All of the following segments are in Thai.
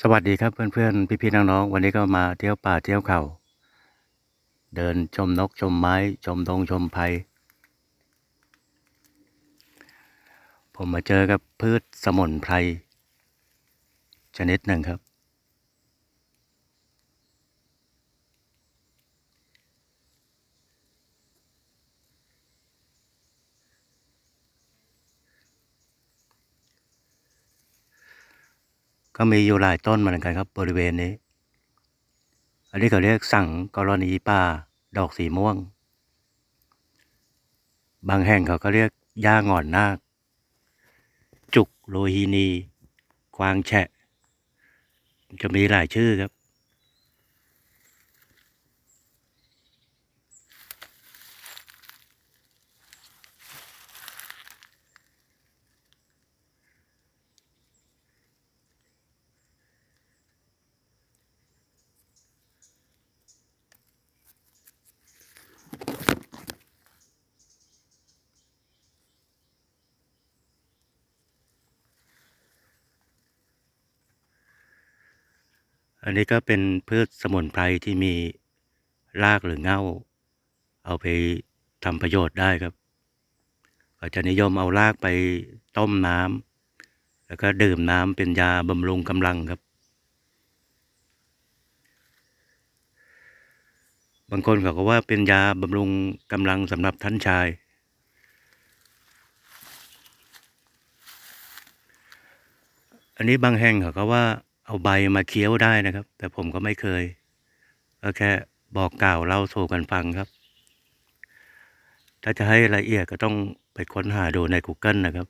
สวัสดีครับเพื่อนๆ พี่ๆ น้องๆ วันนี้ก็มาเที่ยวป่าเที่ยวเขา เดินชมนกชมไม้ ชมดงชมไผ่ผมมาเจอกับพืชสมุนไพรชนิดหนึ่งครับ ก็มีอยู่หลายต้นเหมือนกันครับ บริเวณนี้ อันนี้เขาเรียกสั่งกรณีป่าดอกสีม่วง บางแห่งเขาก็เรียกย่าหงอนนาค จุกโลหินีกวางแฉะ จะมีหลายชื่อครับ อันนี้ก็เป็นพืชสมุนไพรที่มีรากหรือเง่า เอาไปทำประโยชน์ได้ครับ ก็จะนิยมเอารากไปต้มน้ำแล้วก็ดื่มน้ำเป็นยาบำรุงกำลังครับ บางคนเขาก็ว่าเป็นยาบำรุงกำลังสำหรับท่านชายอันนี้บางแห่งเขาก็ว่า เอาใบมาเคี้ยวได้นะครับ แต่ผมก็ไม่เคย ก็แค่บอกกล่าวเล่าสู่กันฟังครับ ถ้าจะให้ละเอียดก็ต้องไปค้นหาดูใน Google นะครับ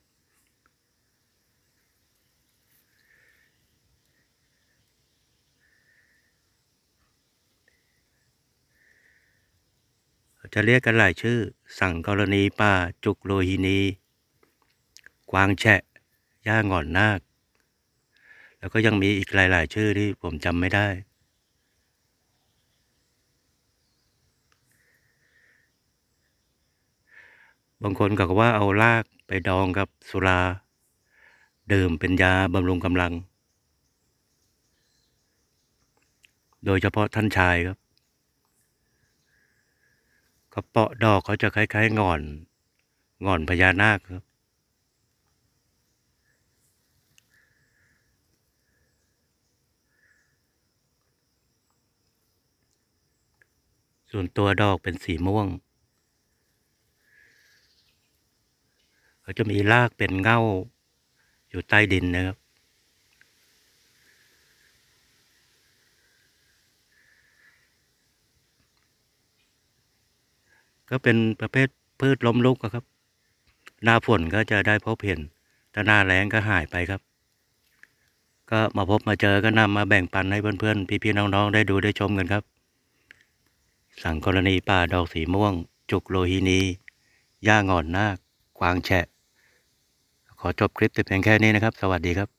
จะเรียกกันหลายชื่อ สั่งกรณีป่าจุกโลหินีกวางแฉะย่าหงอนนาค แล้วก็ยังมีอีกหลาย ๆ ชื่อที่ผมจำไม่ได้ บางคนก็ว่าเอารากไปดองกับสุรา ดื่มเป็นยาบำรุงกำลัง โดยเฉพาะท่านชายครับกระเปาะดอกเขาจะคล้ายๆงอน งอนพญานาคครับ ส่วนตัวดอกเป็นสีม่วงเขาจะมีรากเป็นเง่าอยู่ใต้ดินนะครับ ก็เป็นประเภทพืชล้มลุกครับ หน้าฝนก็จะได้พบเห็นถ้าหน้าแล้งก็หายไปครับ ก็มาพบมาเจอก็นำมาแบ่งปันให้เพื่อนๆ พี่ๆน้องๆ ได้ดูได้ชมกันครับ สั่งกรณีป่าดอกสีม่วง จุกโลหินีย่างอนนาคกวางแฉะ ขอจบคลิปแต่เพียงแค่นี้นะครับ สวัสดีครับ